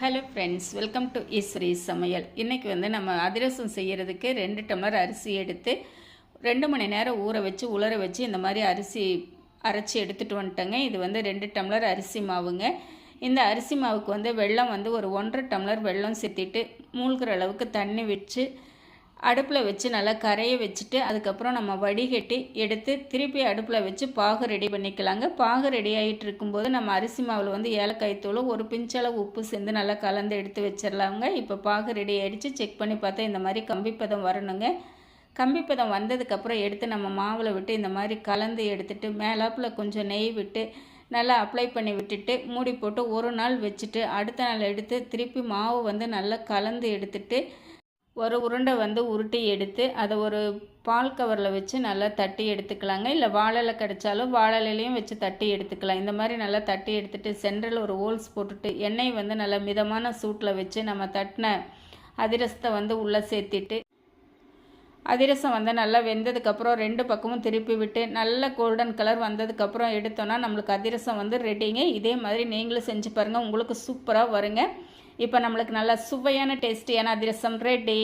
Hello friends welcome to Eswari சமையல் இன்றைக்கி வந்து நம்ம அதிரசம் செய்கிறதுக்கு ரெண்டு டம்ளர் அரிசி எடுத்து ரெண்டு மணி நேரம் ஊற வச்சு உலர வச்சு இந்த மாதிரி அரிசி அரைச்சி எடுத்துகிட்டு வந்துட்டேங்க. இது வந்து ரெண்டு டம்ளர் அரிசி மாவுங்க. இந்த அரிசி மாவுக்கு வந்து வெள்ளம் வந்து ஒரு ஒன்றரை டம்ளர் வெல்லம் சேர்த்திட்டு மூழ்கிற அளவுக்கு தண்ணி வச்சு அடுப்பில் வச்சு நல்லா கரையை வச்சுட்டு அதுக்கப்புறம் நம்ம வடிகட்டி எடுத்து திருப்பி அடுப்பில் வச்சு பாகு ரெடி பண்ணிக்கலாங்க. பாகு ரெடி ஆகிட்டு இருக்கும்போது நம்ம அரிசி மாவில் வந்து ஏலக்காய் தூள் ஒரு பிஞ்சளவு உப்பு சேர்ந்து நல்லா கலந்து எடுத்து வச்சிடலாங்க இப்போ பாகு ரெடி ஆகிடுச்சு செக் பண்ணி பார்த்தா இந்த மாதிரி கம்பிப்பதம் வரணுங்க. கம்பிப்பதம் வந்ததுக்கப்புறம் எடுத்து நம்ம மாவில் விட்டு இந்த மாதிரி கலந்து எடுத்துட்டு மேலாப்பில் கொஞ்சம் நெய் விட்டு நல்லா அப்ளை பண்ணி விட்டுட்டு மூடி போட்டு ஒரு நாள் வச்சுட்டு அடுத்த நாள் எடுத்து திருப்பி மாவு வந்து நல்லா கலந்து எடுத்துட்டு ஒரு உருண்டை வந்து உருட்டி எடுத்து அதை ஒரு பால் கவரில் வச்சு நல்லா தட்டி எடுத்துக்கலாங்க. இல்லை வாழலை கிடைச்சாலும் வாழலையும் வச்சு தட்டி எடுத்துக்கலாம். இந்த மாதிரி நல்லா தட்டி எடுத்துட்டு சென்டரில் ஒரு ஹோல்ஸ் போட்டுட்டு எண்ணெய் வந்து நல்லா மிதமான சூட்டில் வச்சு நம்ம தட்டின அதிரசத்தை வந்து உள்ளே சேர்த்திட்டு அதிரசம் வந்து நல்லா வெந்ததுக்கப்புறம் ரெண்டு பக்கமும் திருப்பி விட்டு நல்ல கோல்டன் கலர் வந்ததுக்கப்புறம் எடுத்தோன்னா நம்மளுக்கு அதிரசம் வந்து ரெடிங்க இதே மாதிரி நீங்களும் செஞ்சு பாருங்கள் உங்களுக்கு சூப்பராக வருங்க. இப்போ நம்மளுக்கு நல்லா சுவையான டேஸ்டியான அதிரசம் ரெடி